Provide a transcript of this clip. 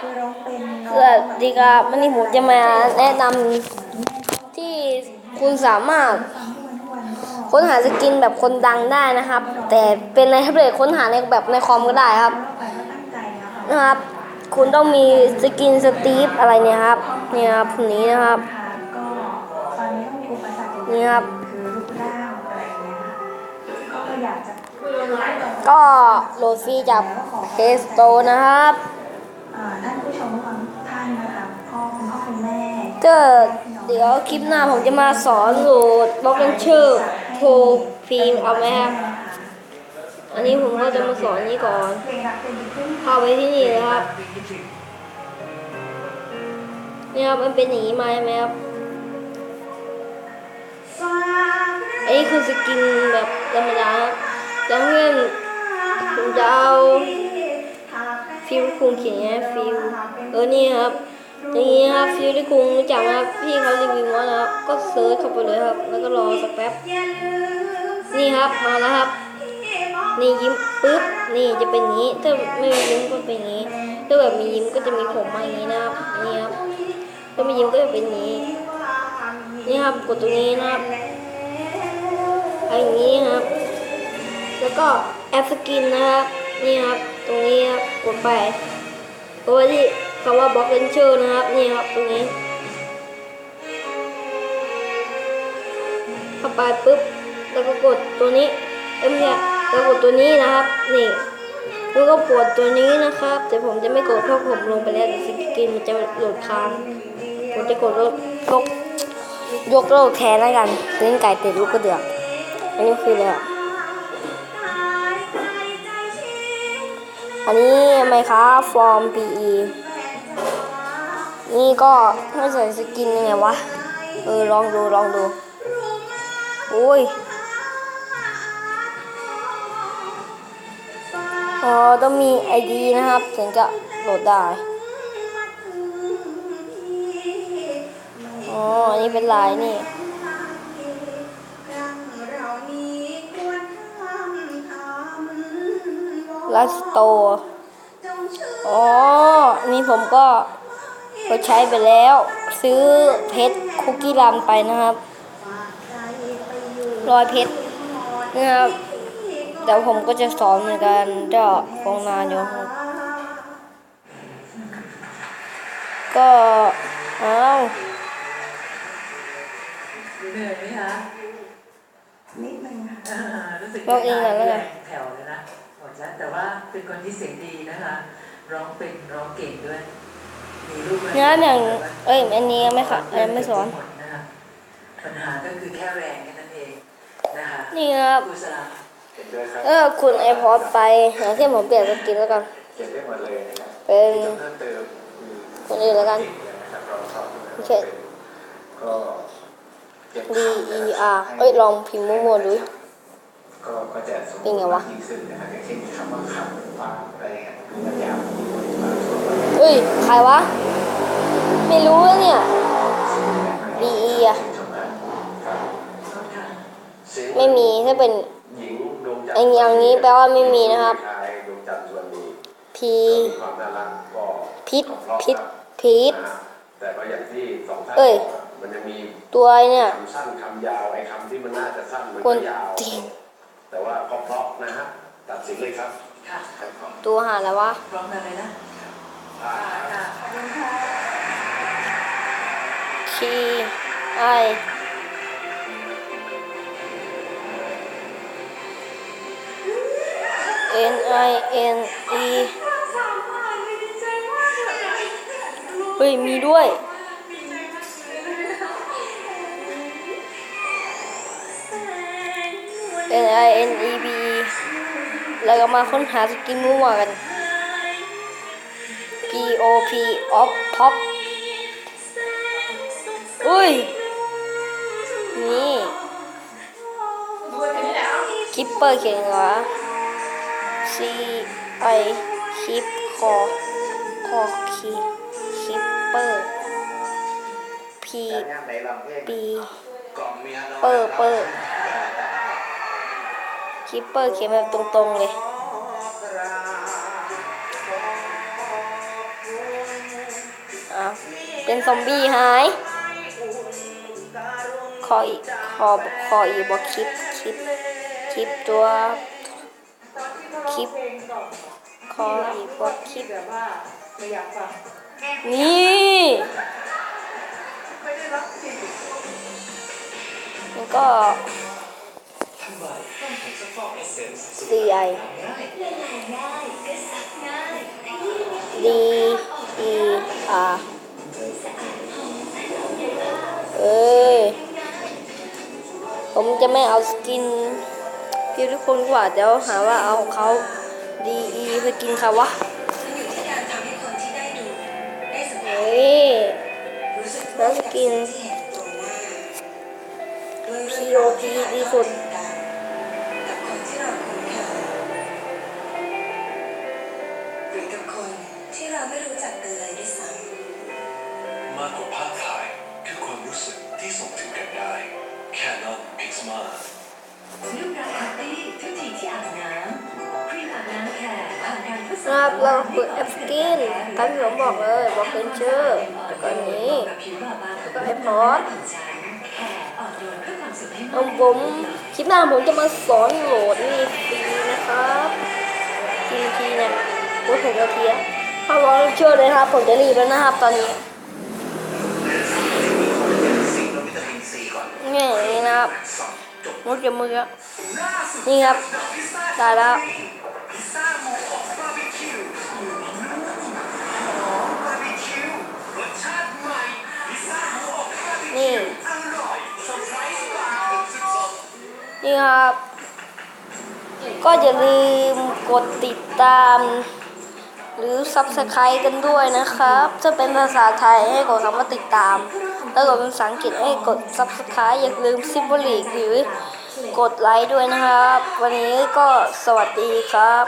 สวัสดีครับวันนี้ผมจะมาแนะนำที่คุณสามารถ ค้นหาสกินแบบคนดังได้นะครับ แต่เป็นในแท็บเล็ตค้นหาในแบบในคอมก็ได้ครับนะครับ คุณต้องมีสกินสตีฟอะไรเนี่ยครับเนี่ยครับคนนี้นะครับก็ตอนนี้ก็มีอุปสรรคอยู่นี่ครับคือรูปร่างอะไรอย่างเงี้ยค่ะก็โหลดฟรีจากเพสโตนะครับ ท่านผู้ชมทุกท่านนะคะพ่อคุณพ่อคุณแม่ก็เดี๋ยวคลิปหน้าผมจะมาสอนโหลดบล็อกเกนชอโทรฟิล์มเอาไหมครับอันนี้ผมก็จะมาสอนนี้ก่อนเข้าไปที่นี่เลยครับนี่ครับมันเป็นอย่างนี้มาใช่ไหมครับอันนี้คือสกินแบบธรรมดาครับแต่เพื่อนผมจะเอา ฟิลคุงเขียนไงฟิลเออนี่ครับอย่างนี้ครับฟิลที่คุงรู้จักไหมครับพี่เขารีวิวมาแล้วครับก็เซิร์ชเข้าไปเลยครับ แล้วก็รอสักแป๊บนี่ครับมาแล้วครับ นี่ยิ้มปุ๊บนี่จะเป็นงนี้ถ้าไม่มียิ้มก็เป็นงนี้ถ้าแบบมียิ้มก็จะมีผมมาอย่างนี้นะครับนี่ครับถ้าไม่ยิ้มก็จะเป็นงนี้ นี่ครับกดตรงนี้นะครับอย่างนี้ครับ แล้วก็แอปสกินนะครับนี่ครับ รงนี้ครับกดไปกดไปที่คำว่าบล็อกเลนเชอร์นะครับนี่ครับตรงนี้เข้าไปปุ๊บแล้วก็กดตัวนี้เอ้ยไม่ใช่แล้วกดตัวนี้นะครับนี่แล้วก็กดตัวนี้นะครับ แต่ผมจะไม่กดเพราะผมลงไปแล้วดิสกินมันจะโหลดค้างผมจะกดลบยกยกโลกแทนแล้วกันเล่นไก่ติดลูกกระเดือกอันนี้คืออะไรอะ อันนี้ไหมคะฟอร์ม PE นี่ก็ไม่ใส่สกินยังไงวะ เออ ลองดู ลองดู โอ้ยอ๋อต้องมี ID นะครับถึงจะโหลดได้ อ๋อ อันนี้เป็นลายนี่ ลาสโตอ๋ออันนี้ผมก็ก็ใช้ไปแล้ว ซื้อเพชรคุกกี้รันไปนะครับร้อยเพชรนะครับเดี๋ยวผมก็จะสอนเหมือนกันจะคงนานอยู่ครับก็อ้าวเหนื่อยไหมคะนิดนึงค่ะอ่ารู้สึกบอกเองก่อนแล้วกันแผ่วเลย นะหมดแล้วแต่ว่าเป็นคนที่เสียงดีนะคะ ร้องเป็นร้องเก่งด้วย มีลูกไหมเนื้ออย่างเอ้ยอันนี้ไม่ค่ะอันนี้ไม่สอนหมดนะคะปัญหาก็คือแค่แรงแค่นั้นเองนะคะนี่ครับกุศลาเห็นด้วยครับเออคุณไอพอดไปอย่างที่ผมเปลี่ยนสกินแล้วกันเขียนได้หมดเลยนะครับเป็นเพิ่มเติมมีคนอื่นแล้วกันนะครับเราชอบนะโอเคก็เก็บ D E R เอ้ยลองพิมพ์มั่วๆดู ก็ก็จะสมเป็นไงวะยิ่งขึ้นนะครับอย่างเช่นคำว่าคำฟังอะไรเงี้ยมันยาวมาช่วงเอ้ยใครวะ ไม่รู้แล้วเนี่ย D E อะไม่มีถ้าเป็นหญิงดวงจันทไอ้ร์อย่างนี้แปลว่าไม่มีนะครับชายดวงจันทร์ส่วนนี้ P มีความน่ารักก็พิษก็เพราะพิษครับพีทนะแต่ก็อย่างที่สองท่านเอ้ยบอกอะมันจะมีตัวไอ้เนี่ยคำสั้นคำยาวไอ้คำที่มันน่าจะสั้นมันคก็นยาวจีน แต่ว่าก็เพราะนะฮะตัดสินเลยครับค่ะครับตัวหาแล้ววะร้องอะไรนะอ่าค่ะขอบคุณค่ะ T I N I N E เฮ้ย มีด้วย N I N E B E แล้วก็มาค้นหาสกินมั่วกัน P O P Op Pop อุ้ย นี่คิปเปอร์เขียนเหรอ C I คิปคอคอคีคิปเปอร์ P งานไหนลำเพลง B เปอร์เปอร์ คิปเปอร์เขียนแบบตรงๆเลยเอ้าเป็นซอมบี้หายคออีกคอคออีกบอกคลิปคลิปคลิปตัวคลิปคออีกบอกคลิปแบบว่าไม่อยากฟันี่แล้วก็ CI D E R เอ้ย ผมจะไม่เอาสกินพี่ทุกคนกว่าเดี๋ยวหาว่าเอาเขา D E ไปกินค่ะวะอการทำให้คนที่ได้ดูได้สัมผัสเฮ้ยแล้วสกิน POP ดีสุด ที่เราคุ้นเคยหรือกับคนที่เราไม่รู้จักกันเลยด้วยซ้ำมากกว่าภาพถ่ายคือความรู้สึกที่ส่งถึงกันได้ Canon Pixma ลูกรักคัตตี้ทุกทีที่อาบน้ำครีมอาบน้ำแคร์ผ่านการทดสคอรับบเราเปิดแอปสกินตามที่ผมบอกเลยบอกเป็นชื่อแล้วก็อันนี้กับผิวบอบบางแล้วก็ไอพอด เอาผมคลิปหน้าผมจะมาสอนโหลดนี่ฟรีนะครับทีทีเนี่ยพูดถึงนาทียถ้าร้องเชื่อเลยครับ ผมจะรีบแล้วนะครับตอนนี้นี่นนี่อย่างนี้นะครับสองจบมุดกับมือครับนี่ครับได้แล้ว ครับ ก็อย่าลืมกดติดตาม หรือ subscribe กันด้วยนะครับจะเป็นภาษาไทยให้กดคำว่าติดตาม แล้วกดเป็นภาษาอังกฤษให้กด subscribe อย่าลืมซิมโบลิกหรือกดไลค์ด้วยนะครับ วันนี้ก็สวัสดีครับ